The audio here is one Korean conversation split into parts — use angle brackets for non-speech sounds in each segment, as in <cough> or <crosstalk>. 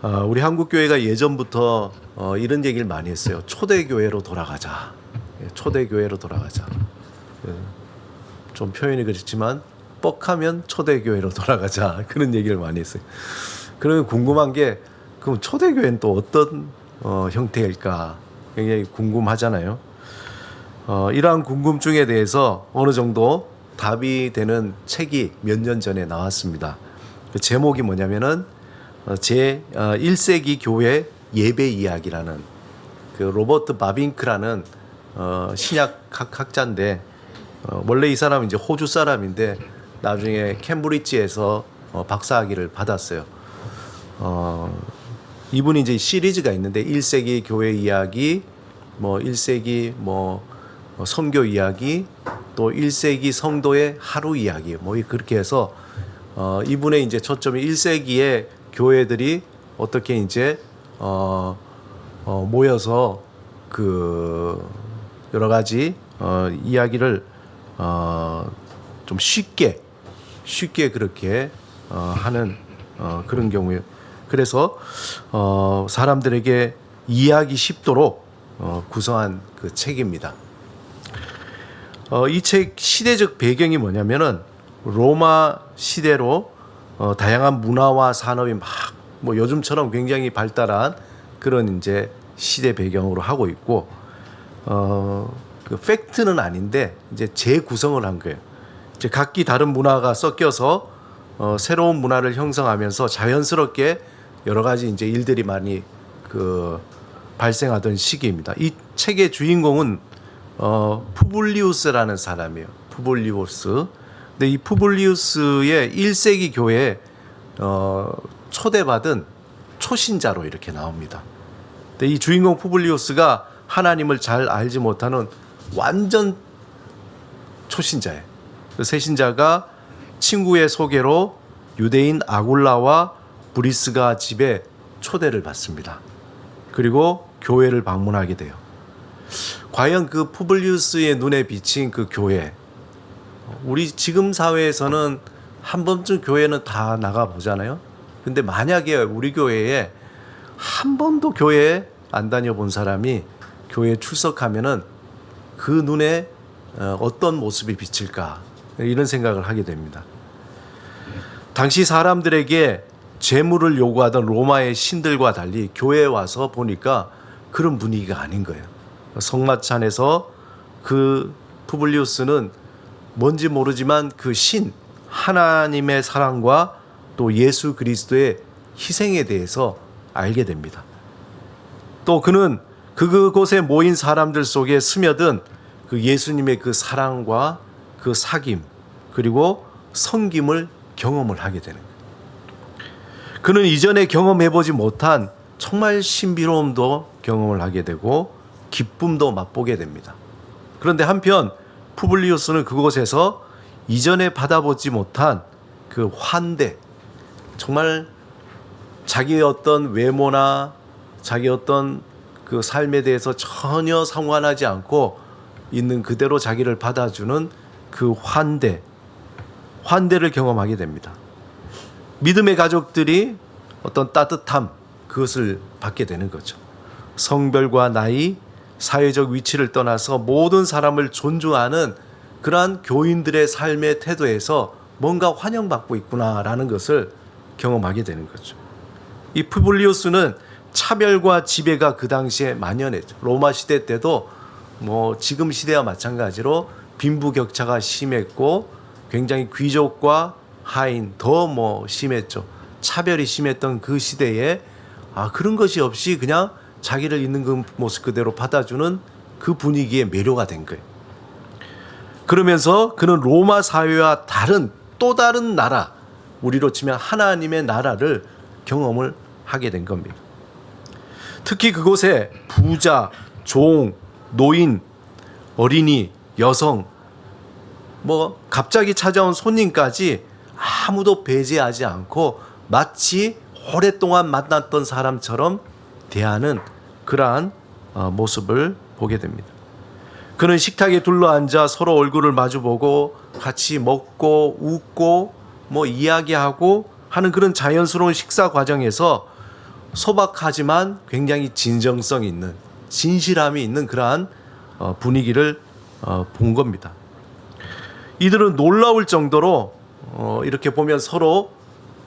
어, 우리 한국 교회가 예전부터 어, 이런 얘기를 많이 했어요. 초대 교회로 돌아가자. 예, 초대 교회로 돌아가자. 예, 좀 표현이 그렇지만 뻑하면 초대 교회로 돌아가자 <laughs> 그런 얘기를 많이 했어요. 그러면 궁금한 게 그럼 초대 교회는 또 어떤 어, 형태일까 굉장히 궁금하잖아요. 어, 이러한 궁금증에 대해서 어느 정도 답이 되는 책이 몇 년 전에 나왔습니다. 그 제목이 뭐냐면은 어, 제 어, 1세기 교회 예배 이야기라는 그 로버트 바빙크라는 어, 신약 학, 학자인데 어, 원래 이 사람은 이제 호주 사람인데 나중에 캠브리지에서 어, 박사학위를 받았어요. 어, 이분이 이제 시리즈가 있는데 1세기 교회 이야기, 뭐 1세기 뭐 어, 선교 이야기, 또 1세기 성도의 하루 이야기, 뭐 그렇게 해서 어, 이분의 이제 초점이 1세기의 교회들이 어떻게 이제 어, 어, 모여서 그 여러 가지 어, 이야기를 어, 좀 쉽게 쉽게 그렇게 어, 하는 어, 그런 경우에 그래서 어, 사람들에게 이해하기 쉽도록 어, 구성한 그 책입니다. 어, 이 책 시대적 배경이 뭐냐면은 로마 시대로 어, 다양한 문화와 산업이 막 뭐 요즘처럼 굉장히 발달한 그런 이제 시대 배경으로 하고 있고 어, 그 팩트는 아닌데 이제 재구성을 한 거예요. 이제 각기 다른 문화가 섞여서 어, 새로운 문화를 형성하면서 자연스럽게 여러 가지 이제 일들이 많이 그 발생하던 시기입니다. 이 책의 주인공은 어, 푸블리우스라는 사람이에요. 푸블리우스. 근데 이 푸블리우스의 1세기 교회에 어, 초대받은 초신자로 이렇게 나옵니다. 근데 이 주인공 푸블리우스가 하나님을 잘 알지 못하는 완전 초신자예요. 그 세신자가 친구의 소개로 유대인 아굴라와 브리스가 집에 초대를 받습니다. 그리고 교회를 방문하게 돼요. 과연 그 푸블리우스의 눈에 비친 그 교회, 우리 지금 사회에서는 한 번쯤 교회는 다 나가 보잖아요. 근데 만약에 우리 교회에 한 번도 교회에 안 다녀본 사람이 교회에 출석하면은 그 눈에 어, 어떤 모습이 비칠까 이런 생각을 하게 됩니다. 당시 사람들에게 재물을 요구하던 로마의 신들과 달리 교회에 와서 보니까 그런 분위기가 아닌 거예요. 성마찬에서 그 푸블리우스는 뭔지 모르지만 그 신 하나님의 사랑과 또 예수 그리스도의 희생에 대해서 알게 됩니다. 또 그는 그곳에 모인 사람들 속에 스며든 그 예수님의 그 사랑과 그 사귐 그리고 성김을 경험을 하게 되는. 그는 이전에 경험해보지 못한 정말 신비로움도 경험을 하게 되고 기쁨도 맛보게 됩니다. 그런데 한편 푸블리우스는 그곳에서 이전에 받아보지 못한 그 환대, 정말 자기의 어떤 외모나 자기 어떤 그 삶에 대해서 전혀 상관하지 않고 있는 그대로 자기를 받아주는 그 환대, 환대를 경험하게 됩니다. 믿음의 가족들이 어떤 따뜻함, 그것을 받게 되는 거죠. 성별과 나이, 사회적 위치를 떠나서 모든 사람을 존중하는 그러한 교인들의 삶의 태도에서 뭔가 환영받고 있구나라는 것을 경험하게 되는 거죠. 이 푸블리우스는 차별과 지배가 그 당시에 만연했죠. 로마 시대 때도 뭐 지금 시대와 마찬가지로 빈부격차가 심했고 굉장히 귀족과 하인 더 뭐 심했죠. 차별이 심했던 그 시대에 아 그런 것이 없이 그냥 자기를 있는 그 모습 그대로 받아주는 그 분위기에 매료가 된 거예요. 그러면서 그는 로마 사회와 다른 또 다른 나라, 우리로 치면 하나님의 나라를 경험을 하게 된 겁니다. 특히 그곳에 부자, 종, 노인, 어린이, 여성, 뭐 갑자기 찾아온 손님까지 아무도 배제하지 않고 마치 오랫동안 만났던 사람처럼 대하는 그러한 어, 모습을 보게 됩니다. 그는 식탁에 둘러앉아 서로 얼굴을 마주보고 같이 먹고 웃고 뭐 이야기하고 하는 그런 자연스러운 식사 과정에서 소박하지만 굉장히 진정성 있는 진실함이 있는 그러한 어, 분위기를 어, 본 겁니다. 이들은 놀라울 정도로 어, 이렇게 보면 서로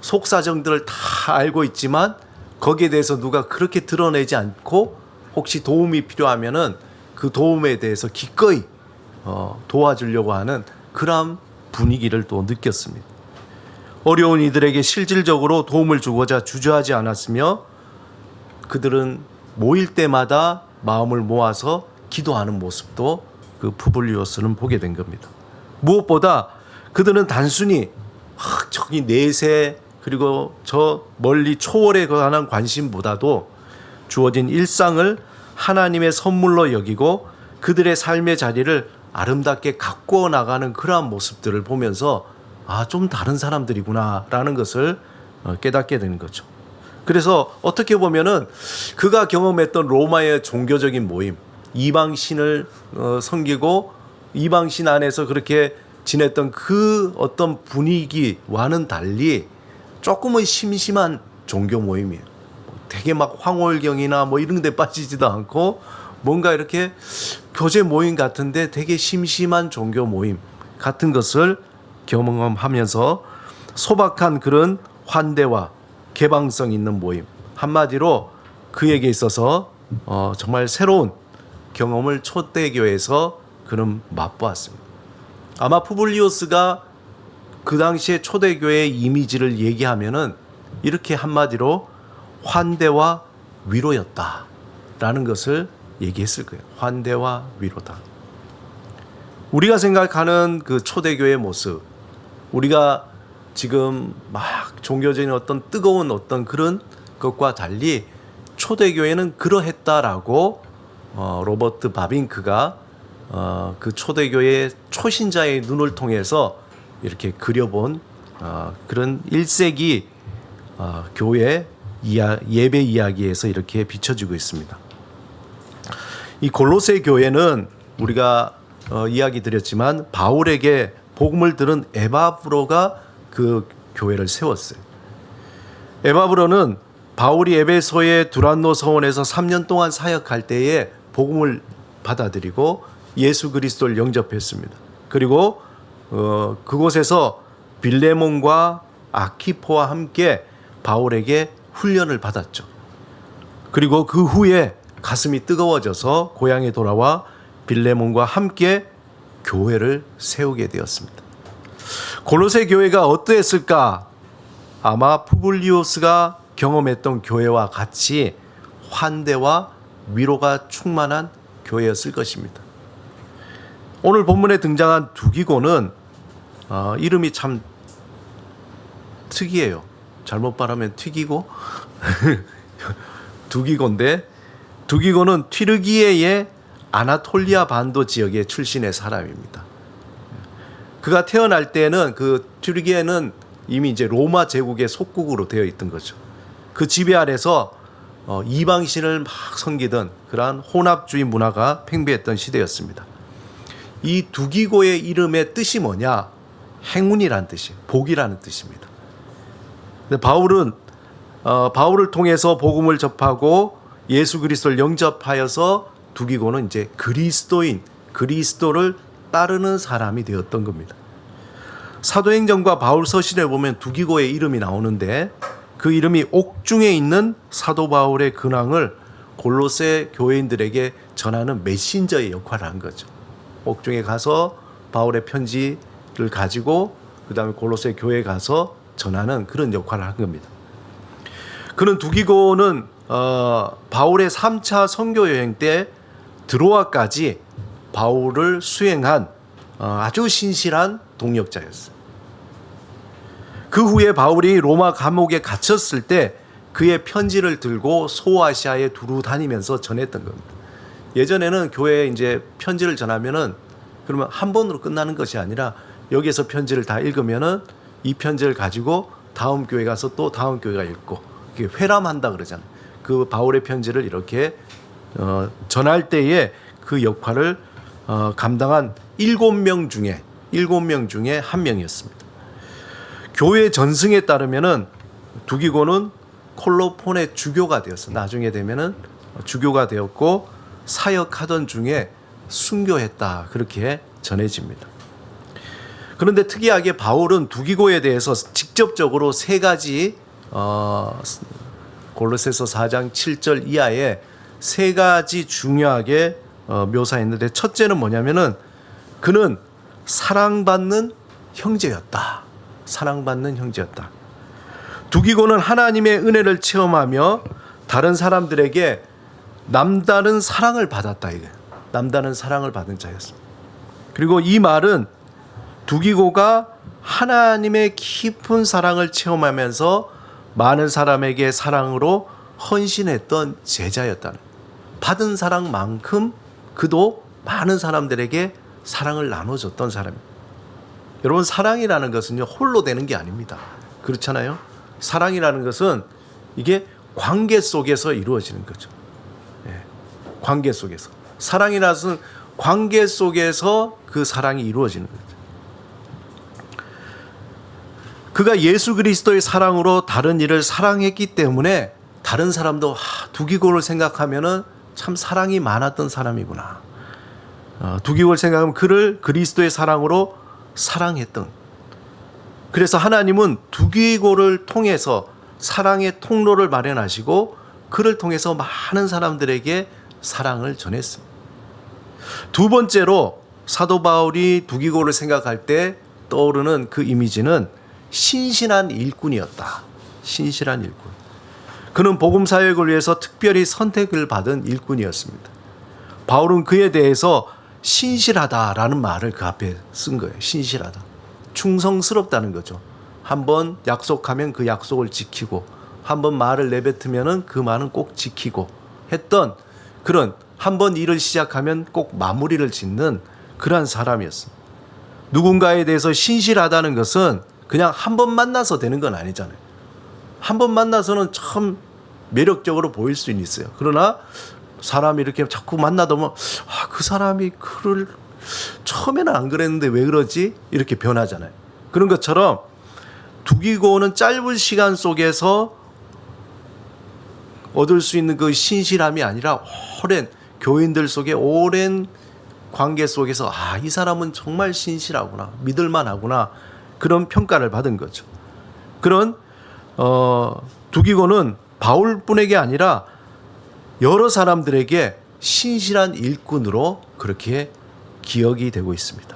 속사정들을 다 알고 있지만 거기에 대해서 누가 그렇게 드러내지 않고 혹시 도움이 필요하면은 그 도움에 대해서 기꺼이 어, 도와주려고 하는 그런 분위기를 또 느꼈습니다. 어려운 이들에게 실질적으로 도움을 주고자 주저하지 않았으며 그들은 모일 때마다 마음을 모아서 기도하는 모습도 그 푸블리오스는 보게 된 겁니다. 무엇보다 그들은 단순히 아, 저기 내세 그리고 저 멀리 초월에 관한 관심보다도 주어진 일상을 하나님의 선물로 여기고 그들의 삶의 자리를 아름답게 가꾸어 나가는 그러한 모습들을 보면서 아, 좀 다른 사람들이구나라는 것을 어, 깨닫게 되는 거죠. 그래서 어떻게 보면은 그가 경험했던 로마의 종교적인 모임, 이방신을 어, 섬기고 이방신 안에서 그렇게 지냈던 그 어떤 분위기와는 달리 조금은 심심한 종교 모임이에요. 되게 막 황홀경이나 뭐 이런 데 빠지지도 않고 뭔가 이렇게 교제 모임 같은데 되게 심심한 종교 모임 같은 것을 경험하면서 소박한 그런 환대와 개방성 있는 모임 한마디로 그에게 있어서 어, 정말 새로운 경험을 초대교회에서 그는 맛보았습니다. 아마 푸블리오스가 그 당시에 초대교회의 이미지를 얘기하면은 이렇게 한마디로 환대와 위로였다라는 것을 얘기했을 거예요. 환대와 위로다. 우리가 생각하는 그 초대교회의 모습, 우리가 지금 막 종교적인 어떤 뜨거운 어떤 그런 것과 달리 초대교회는 그러했다라고 어, 로버트 바빙크가 어, 그 초대교회 초신자의 눈을 통해서 이렇게 그려본 어, 그런 1세기 어, 교회 이야, 예배 이야기에서 이렇게 비춰지고 있습니다. 이 골로새 교회는 우리가 어, 이야기 드렸지만 바울에게 복음을 들은 에바브로가 그 교회를 세웠어요. 에바브로는 바울이 에베소의 두란노 서원에서 3년 동안 사역할 때에 복음을 받아들이고 예수 그리스도를 영접했습니다. 그리고 어, 그곳에서 빌레몬과 아키포와 함께 바울에게 훈련을 받았죠. 그리고 그 후에 가슴이 뜨거워져서 고향에 돌아와 빌레몬과 함께 교회를 세우게 되었습니다. 골로새 교회가 어떠했을까? 아마 푸블리오스가 경험했던 교회와 같이 환대와 위로가 충만한 교회였을 것입니다. 오늘 본문에 등장한 두기고는 어, 이름이 참 특이해요. 잘못 말하면 튀기고 <laughs> 두기고인데 두기고는 튀르기에의 아나톨리아 반도 지역의 출신의 사람입니다. 그가 태어날 때는 그 튀르기에는 이미 이제 로마 제국의 속국으로 되어 있던 거죠. 그 지배 아래서 어, 이방신을 막 섬기던 그러한 혼합주의 문화가 팽배했던 시대였습니다. 이 두기고의 이름의 뜻이 뭐냐? 행운이란 뜻이, 복이라는 뜻입니다. 바울은 어, 바울을 통해서 복음을 접하고 예수 그리스도를 영접하여서 두기고는 이제 그리스도인, 그리스도를 따르는 사람이 되었던 겁니다. 사도행전과 바울 서신에 보면 두기고의 이름이 나오는데 그 이름이 옥중에 있는 사도 바울의 근황을 골로새 교회인들에게 전하는 메신저의 역할을 한 거죠. 옥중에 가서 바울의 편지 를 가지고 그다음에 골로새 교회에 가서 전하는 그런 역할을 한 겁니다. 그는 두기고는 어, 바울의 3차 선교 여행 때 드로아까지 바울을 수행한 어, 아주 신실한 동역자였어요. 그 후에 바울이 로마 감옥에 갇혔을 때 그의 편지를 들고 소아시아에 두루 다니면서 전했던 겁니다. 예전에는 교회에 이제 편지를 전하면은 그러면 한 번으로 끝나는 것이 아니라 여기에서 편지를 다 읽으면은 이 편지를 가지고 다음 교회 가서 또 다음 교회가 읽고 이게 회람한다 그러잖아요. 그 바울의 편지를 이렇게 어, 전할 때에 그 역할을 어, 감당한 일곱 명 중에 일곱 명 중에 한 명이었습니다. 교회 전승에 따르면은 두기고는 콜로폰의 주교가 되었어. 나중에 되면은 주교가 되었고 사역하던 중에 순교했다. 그렇게 전해집니다. 그런데 특이하게 바울은 두기고에 대해서 직접적으로 세 가지 어, 골로새서 4장 7절 이하에 세 가지 중요하게 어, 묘사했는데 첫째는 뭐냐면은 그는 사랑받는 형제였다. 사랑받는 형제였다. 두기고는 하나님의 은혜를 체험하며 다른 사람들에게 남다른 사랑을 받았다 이게. 남다른 사랑을 받은 자였습니다. 그리고 이 말은 두기고가 하나님의 깊은 사랑을 체험하면서 많은 사람에게 사랑으로 헌신했던 제자였다는 받은 사랑만큼 그도 많은 사람들에게 사랑을 나눠줬던 사람입니다. 여러분 사랑이라는 것은요 홀로 되는 게 아닙니다. 그렇잖아요. 사랑이라는 것은 이게 관계 속에서 이루어지는 거죠. 예, 관계 속에서 사랑이라는 것은 관계 속에서 그 사랑이 이루어지는 거죠. 그가 예수 그리스도의 사랑으로 다른 일을 사랑했기 때문에 다른 사람도 하, 두기고를 생각하면은 참 사랑이 많았던 사람이구나. 어, 두기고를 생각하면 그를 그리스도의 사랑으로 사랑했던. 그래서 하나님은 두기고를 통해서 사랑의 통로를 마련하시고 그를 통해서 많은 사람들에게 사랑을 전했습니다. 두 번째로 사도 바울이 두기고를 생각할 때 떠오르는 그 이미지는 신실한 일꾼이었다. 신실한 일꾼. 그는 복음 사역을 위해서 특별히 선택을 받은 일꾼이었습니다. 바울은 그에 대해서 신실하다라는 말을 그 앞에 쓴 거예요. 신실하다. 충성스럽다는 거죠. 한번 약속하면 그 약속을 지키고 한번 말을 내뱉으면은 그 말은 꼭 지키고 했던 그런 한번 일을 시작하면 꼭 마무리를 짓는 그러한 사람이었습니다. 누군가에 대해서 신실하다는 것은 그냥 한 번 만나서 되는 건 아니잖아요. 한 번 만나서는 참 매력적으로 보일 수 있어요. 그러나 사람이 이렇게 자꾸 만나다 보면 아, 그 사람이 그를 처음에는 안 그랬는데 왜 그러지? 이렇게 변하잖아요. 그런 것처럼 두기고는 짧은 시간 속에서 얻을 수 있는 그 신실함이 아니라 오랜 교인들 속에 오랜 관계 속에서 아, 이 사람은 정말 신실하구나. 믿을 만하구나. 그런 평가를 받은 거죠. 그런 어, 두기고는 바울뿐에게 아니라 여러 사람들에게 신실한 일꾼으로 그렇게 기억이 되고 있습니다.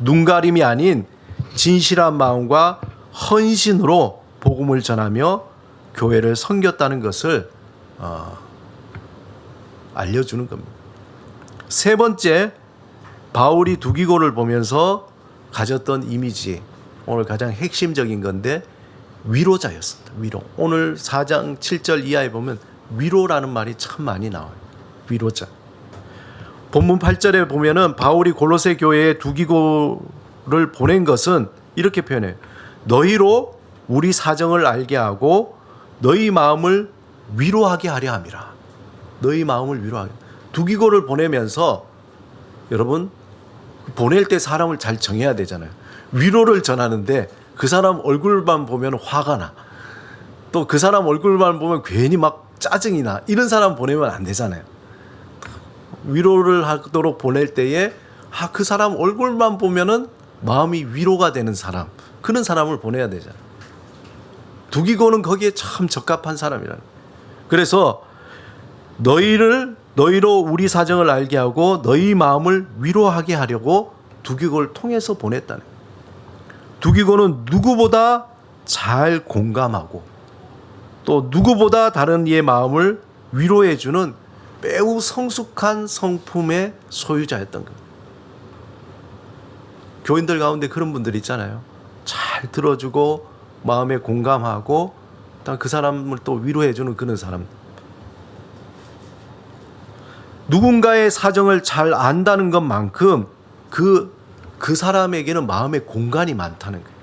눈가림이 아닌 진실한 마음과 헌신으로 복음을 전하며 교회를 섬겼다는 것을 어, 알려주는 겁니다. 세 번째, 바울이 두기고를 보면서 가졌던 이미지, 오늘 가장 핵심적인 건데 위로자였습니다. 위로. 오늘 4장 7절 이하에 보면 위로라는 말이 참 많이 나와요. 위로자. 본문 8절에 보면은 바울이 골로새 교회에 두기고를 보낸 것은 이렇게 표현해요. 너희로 우리 사정을 알게 하고 너희 마음을 위로하게 하려 함이라. 너희 마음을 위로하게. 두기고를 보내면서 여러분 보낼 때 사람을 잘 정해야 되잖아요. 위로를 전하는데 그 사람 얼굴만 보면 화가 나. 또 그 사람 얼굴만 보면 괜히 막 짜증이 나. 이런 사람 보내면 안 되잖아요. 위로를 하도록 보낼 때에 아, 그 사람 얼굴만 보면은 마음이 위로가 되는 사람. 그런 사람을 보내야 되잖아요. 두기고는 거기에 참 적합한 사람이라는. 그래서 너희를 너희로 우리 사정을 알게 하고 너희 마음을 위로하게 하려고 두기고를 통해서 보냈다는. 두기고는 누구보다 잘 공감하고 또 누구보다 다른 이의 마음을 위로해 주는 매우 성숙한 성품의 소유자였던 것. 교인들 가운데 그런 분들 있잖아요. 잘 들어주고 마음에 공감하고 그 사람을 또 위로해 주는 그런 사람. 누군가의 사정을 잘 안다는 것만큼 그, 그 사람에게는 마음의 공간이 많다는 거예요.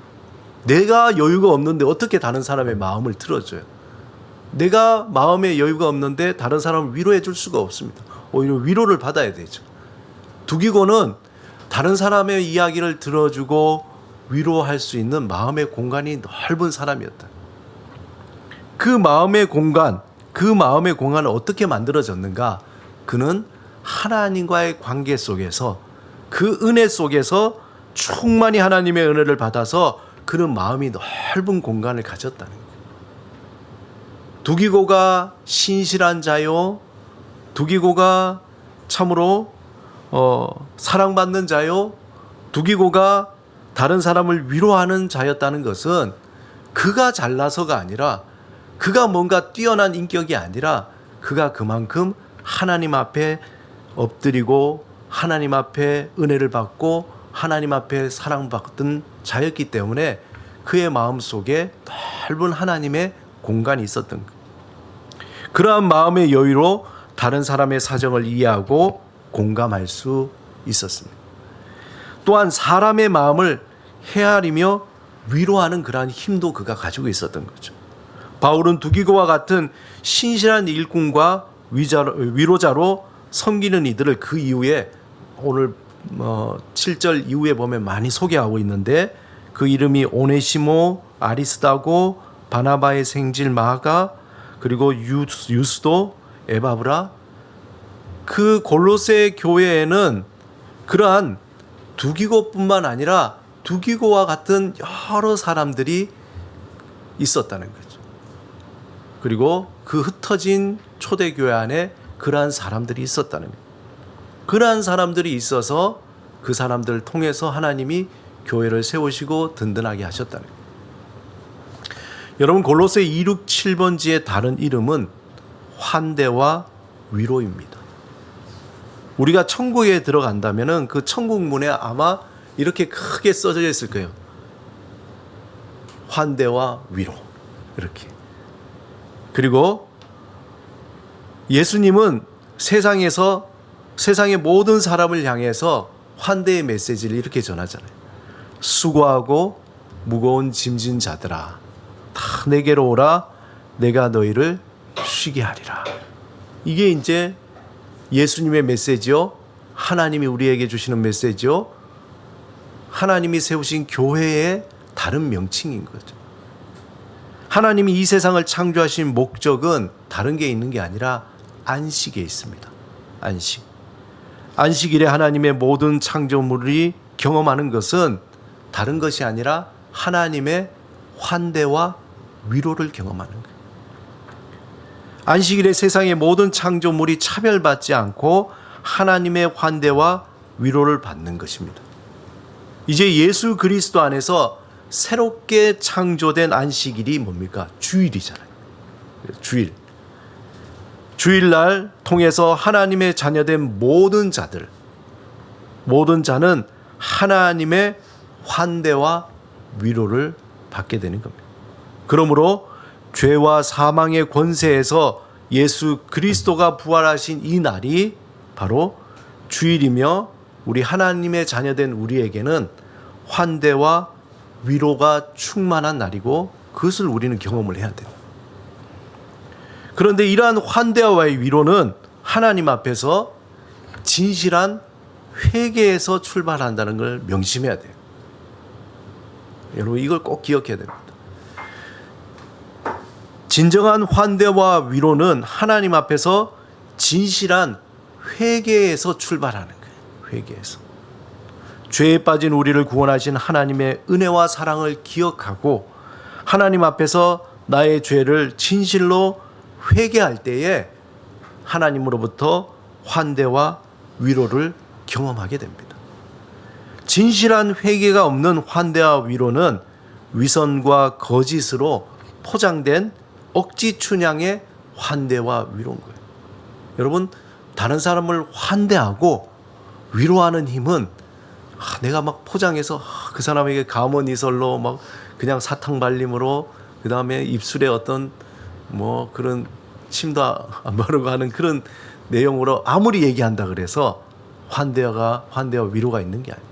내가 여유가 없는데 어떻게 다른 사람의 마음을 들어줘요? 내가 마음에 여유가 없는데 다른 사람을 위로해 줄 수가 없습니다. 오히려 위로를 받아야 되죠. 두기고는 다른 사람의 이야기를 들어주고 위로할 수 있는 마음의 공간이 넓은 사람이었다. 그 마음의 공간, 그 마음의 공간을 어떻게 만들어졌는가? 그는 하나님과의 관계 속에서 그 은혜 속에서 충만히 하나님의 은혜를 받아서 그는 마음이 넓은 공간을 가졌다는 거예요. 두기고가 신실한 자요, 두기고가 참으로 어, 사랑받는 자요, 두기고가 다른 사람을 위로하는 자였다는 것은 그가 잘나서가 아니라 그가 뭔가 뛰어난 인격이 아니라 그가 그만큼 하나님 앞에 엎드리고 하나님 앞에 은혜를 받고 하나님 앞에 사랑받던 자였기 때문에 그의 마음 속에 넓은 하나님의 공간이 있었던 것. 그러한 마음의 여유로 다른 사람의 사정을 이해하고 공감할 수 있었습니다. 또한 사람의 마음을 헤아리며 위로하는 그러한 힘도 그가 가지고 있었던 거죠. 바울은 두기고와 같은 신실한 일꾼과 위로자로 섬기는 이들을 그 이후에 오늘 어 7절 이후에 보면 많이 소개하고 있는데 그 이름이 오네시모, 아리스다고, 바나바의 생질 마가, 그리고 유스, 유스도, 에바브라. 그 골로새 교회에는 그러한 두기고뿐만 아니라 두기고와 같은 여러 사람들이 있었다는 거죠. 그리고 그 흩어진 초대교회 안에 그러한 사람들이 있었다는 거예요. 그러한 사람들이 있어서 그 사람들을 통해서 하나님이 교회를 세우시고 든든하게 하셨다는. 여러분 골로새 2, 6, 7번지의 다른 이름은 환대와 위로입니다. 우리가 천국에 들어간다면은 그 천국 문에 아마 이렇게 크게 써져 있을 거예요. 환대와 위로. 이렇게. 그리고 예수님은 세상에서 세상의 모든 사람을 향해서 환대의 메시지를 이렇게 전하잖아요. 수고하고 무거운 짐진 자들아 다 내게로 오라 내가 너희를 쉬게 하리라. 이게 이제 예수님의 메시지요. 하나님이 우리에게 주시는 메시지요. 하나님이 세우신 교회의 다른 명칭인 거죠. 하나님이 이 세상을 창조하신 목적은 다른 게 있는 게 아니라 안식에 있습니다. 안식. 안식일에 하나님의 모든 창조물이 경험하는 것은 다른 것이 아니라 하나님의 환대와 위로를 경험하는. 안식일에 세상의 모든 창조물이 차별받지 않고 하나님의 환대와 위로를 받는 것입니다. 이제 예수 그리스도 안에서 새롭게 창조된 안식일이 뭡니까? 주일이잖아요. 주일. 주일날 통해서 하나님의 자녀된 모든 자들, 모든 자는 하나님의 환대와 위로를 받게 되는 겁니다. 그러므로 죄와 사망의 권세에서 예수 그리스도가 부활하신 이 날이 바로 주일이며 우리 하나님의 자녀된 우리에게는 환대와 위로가 충만한 날이고 그것을 우리는 경험을 해야 돼요. 그런데 이러한 환대와의 위로는 하나님 앞에서 진실한 회개에서 출발한다는 걸 명심해야 돼요. 여러분 이걸 꼭 기억해야 됩니다. 진정한 환대와 위로는 하나님 앞에서 진실한 회개에서 출발하는 거예요. 회개에서. 죄에 빠진 우리를 구원하신 하나님의 은혜와 사랑을 기억하고 하나님 앞에서 나의 죄를 진실로 회개할 때에 하나님으로부터 환대와 위로를 경험하게 됩니다. 진실한 회개가 없는 환대와 위로는 위선과 거짓으로 포장된 억지 춘향의 환대와 위로인 거예요. 여러분, 다른 사람을 환대하고 위로하는 힘은 아, 내가 막 포장해서 아, 그 사람에게 감언 이설로 막 그냥 사탕 발림으로 그 다음에 입술에 어떤 뭐 그런 침도 안 바르고 하는 그런 내용으로 아무리 얘기한다 그래서 환대가 환대와 위로가 있는 게 아니에요.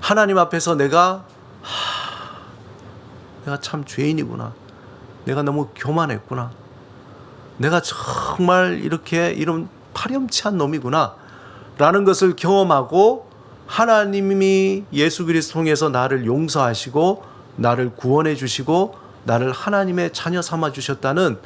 하나님 앞에서 내가 하, 내가 참 죄인이구나. 내가 너무 교만했구나. 내가 정말 이렇게 이런 파렴치한 놈이구나. 라는 것을 경험하고 하나님이 예수 그리스도 통해서 나를 용서하시고 나를 구원해 주시고 나를 하나님의 자녀 삼아 주셨다는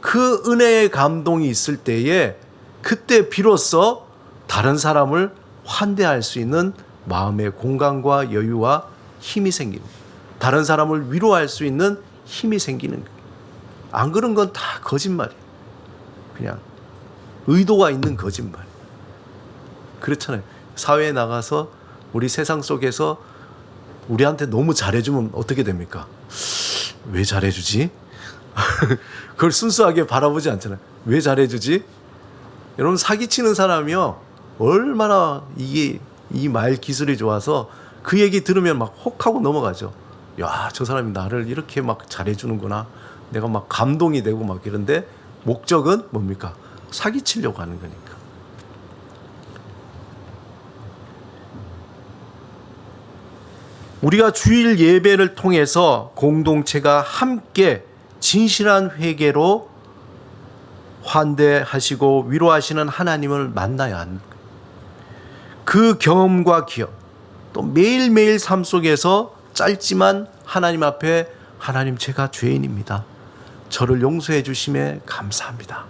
그 은혜의 감동이 있을 때에 그때 비로소 다른 사람을 환대할 수 있는 마음의 공간과 여유와 힘이 생기는. 다른 사람을 위로할 수 있는 힘이 생기는. 안 그런 건 다 거짓말이에요. 그냥 의도가 있는 거짓말. 그렇잖아요. 사회에 나가서 우리 세상 속에서 우리한테 너무 잘해주면 어떻게 됩니까? 왜 잘해주지? <laughs> 그걸 순수하게 바라보지 않잖아요. 왜 잘해주지? 여러분 사기치는 사람이요 얼마나 이게 이 말 기술이 좋아서 그 얘기 들으면 막 혹하고 넘어가죠. 야, 저 사람이 나를 이렇게 막 잘해주는구나. 내가 막 감동이 되고 막 이런데 목적은 뭡니까? 사기치려고 하는 거니까. 우리가 주일 예배를 통해서 공동체가 함께 진실한 회개로 환대하시고 위로하시는 하나님을 만나야 하는. 그 경험과 기억, 또 매일매일 삶 속에서 짧지만 하나님 앞에 하나님 제가 죄인입니다. 저를 용서해 주심에 감사합니다.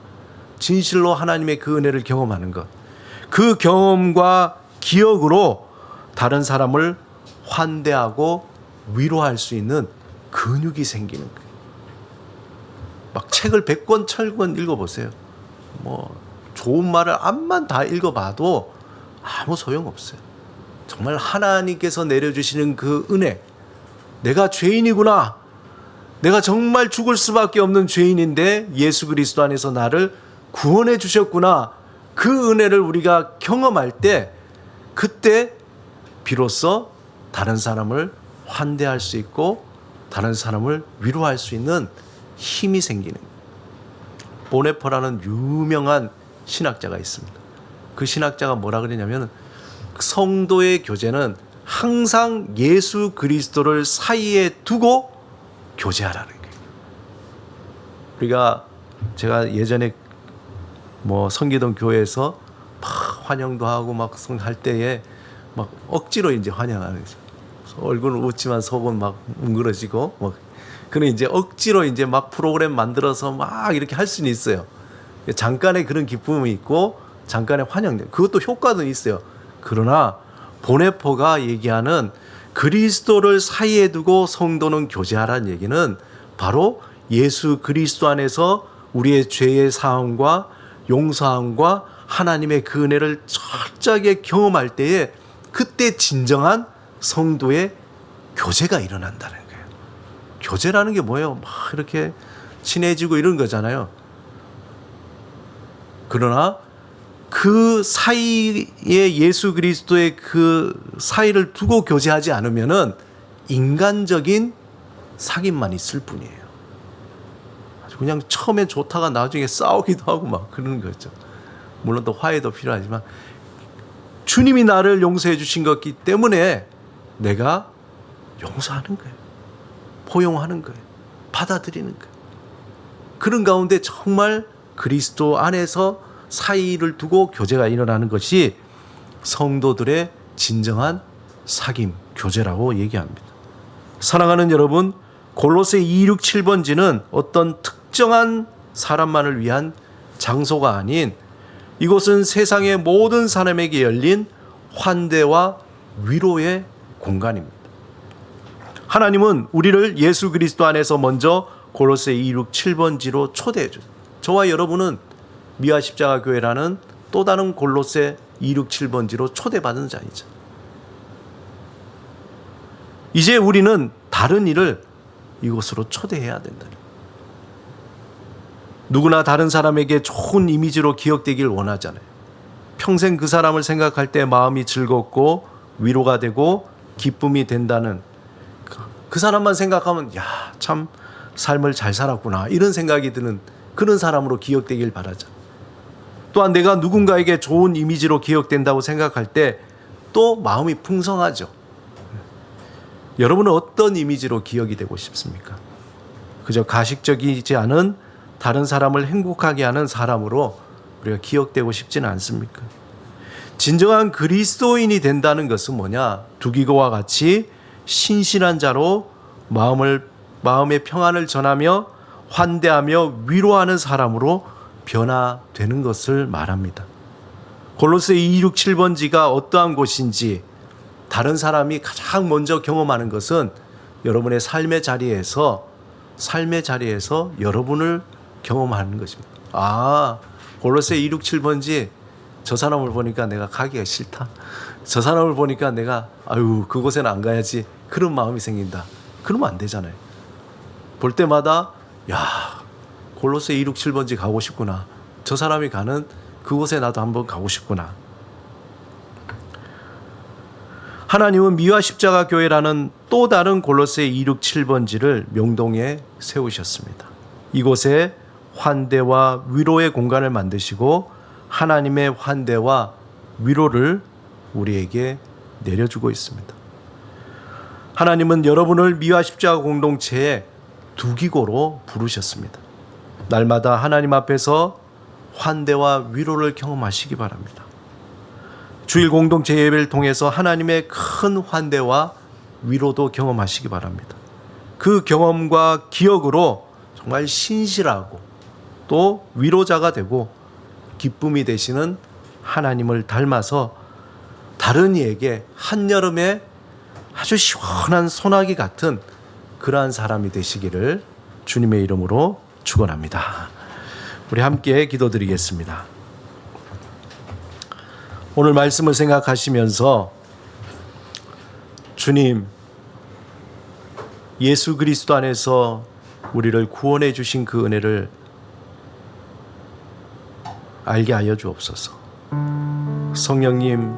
진실로 하나님의 그 은혜를 경험하는 것. 그 경험과 기억으로 다른 사람을 환대하고 위로할 수 있는 근육이 생기는 거예요. 막 책을 100권, 1000권 읽어보세요. 뭐, 좋은 말을 암만 다 읽어봐도 아무 소용없어요. 정말 하나님께서 내려주시는 그 은혜. 내가 죄인이구나. 내가 정말 죽을 수밖에 없는 죄인인데 예수 그리스도 안에서 나를 구원해 주셨구나. 그 은혜를 우리가 경험할 때 그때 비로소 다른 사람을 환대할 수 있고 다른 사람을 위로할 수 있는 힘이 생기는. 보네퍼라는 유명한 신학자가 있습니다. 그 신학자가 뭐라 그러냐면 성도의 교제는 항상 예수 그리스도를 사이에 두고 교제하라는 거예요. 우리가 제가 예전에 뭐 성기동 교회에서 막 환영도 하고 막 할 때에 막 억지로 이제 환영하는 거죠. 얼굴은 웃지만 속은 막 뭉그러지고 뭐 그는 이제 억지로 이제 막 프로그램 만들어서 막 이렇게 할 수는 있어요. 잠깐의 그런 기쁨이 있고 잠깐의 환영 그것도 효과도 있어요. 그러나 보네포가 얘기하는 그리스도를 사이에 두고 성도는 교제하라는 얘기는 바로 예수 그리스도 안에서 우리의 죄의 사함과 용서함과 하나님의 그 은혜를 철저하게 경험할 때에 그때 진정한 성도의 교제가 일어난다는 거예요. 교제라는 게 뭐예요? 막 이렇게 친해지고 이런 거잖아요. 그러나 그 사이에 예수 그리스도의 그 사이를 두고 교제하지 않으면은 인간적인 사귐만 있을 뿐이에요. 그냥 처음에 좋다가 나중에 싸우기도 하고 막 그러는 거죠. 물론 또 화해도 필요하지만 주님이 나를 용서해 주신 것기 때문에 내가 용서하는 거예요. 포용하는 거예요. 받아들이는 거예요. 그런 가운데 정말 그리스도 안에서 사이를 두고 교제가 일어나는 것이 성도들의 진정한 사귐, 교제라고 얘기합니다. 사랑하는 여러분, 골로새 2, 6, 7번지는 어떤 특정한 사람만을 위한 장소가 아닌 이곳은 세상의 모든 사람에게 열린 환대와 위로의 공간입니다. 하나님은 우리를 예수 그리스도 안에서 먼저 골로새 2, 6, 7번지로 초대해 주세요. 저와 여러분은 미아 십자가 교회라는 또 다른 골로새 2, 6, 7번지로 초대받은 자이죠. 이제 우리는 다른 일을 이곳으로 초대해야 된다. 누구나 다른 사람에게 좋은 이미지로 기억되길 원하잖아요. 평생 그 사람을 생각할 때 마음이 즐겁고 위로가 되고 기쁨이 된다는 그- 그 사람만 생각하면 야, 참 삶을 잘 살았구나. 이런 생각이 드는 그런 사람으로 기억되길 바라죠. 또한 내가 누군가에게 좋은 이미지로 기억된다고 생각할 때 또 마음이 풍성하죠. 여러분은 어떤 이미지로 기억이 되고 싶습니까? 그저 가식적이지 않은 다른 사람을 행복하게 하는 사람으로 우리가 기억되고 싶지는 않습니까? 진정한 그리스도인이 된다는 것은 뭐냐? 두기고와 같이 신실한 자로 마음을 마음의 평안을 전하며 환대하며 위로하는 사람으로 변화되는 것을 말합니다. 골로새 2, 6, 7번지가 어떠한 곳인지 다른 사람이 가장 먼저 경험하는 것은 여러분의 삶의 자리에서 삶의 자리에서 여러분을 경험하는 것입니다. 아, 골로새 2, 6, 7번지 저 사람을 보니까 내가 가기가 싫다. 저 사람을 보니까 내가 아유 그곳에는 안 가야지 그런 마음이 생긴다. 그러면 안 되잖아요. 볼 때마다 야 골로새 2, 6, 7번지 가고 싶구나. 저 사람이 가는 그곳에 나도 한번 가고 싶구나. 하나님은 미화 십자가 교회라는 또 다른 골로새 2, 6, 7번지를 명동에 세우셨습니다. 이곳에 환대와 위로의 공간을 만드시고 하나님의 환대와 위로를 우리에게 내려주고 있습니다. 하나님은 여러분을 미화 십자가 공동체의 두기고로 부르셨습니다. 날마다 하나님 앞에서 환대와 위로를 경험하시기 바랍니다. 주일 공동체 예배를 통해서 하나님의 큰 환대와 위로도 경험하시기 바랍니다. 그 경험과 기억으로 정말 신실하고 또 위로자가 되고 기쁨이 되시는 하나님을 닮아서 다른 이에게 한여름에 아주 시원한 소나기 같은 그러한 사람이 되시기를 주님의 이름으로 축원합니다. 우리 함께 기도드리겠습니다. 오늘 말씀을 생각하시면서 주님 예수 그리스도 안에서 우리를 구원해 주신 그 은혜를 알게 하여 주옵소서. 성령님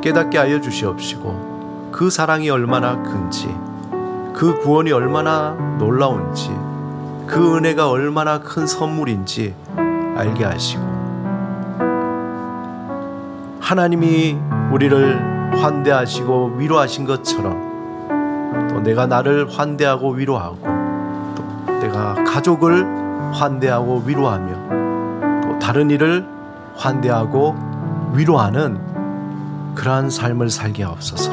깨닫게 하여 주시옵시고 그 사랑이 얼마나 큰지 그 구원이 얼마나 놀라운지 그 은혜가 얼마나 큰 선물인지 알게 하시고 하나님이 우리를 환대하시고 위로하신 것처럼 또 내가 나를 환대하고 위로하고 또 내가 가족을 환대하고 위로하며 또 다른 이를 환대하고 위로하는 그러한 삶을 살게 하옵소서.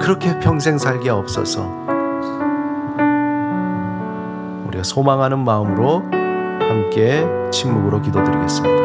그렇게 평생 살게 하옵소서. 우리가 소망하는 마음으로 함께 침묵으로 기도드리겠습니다.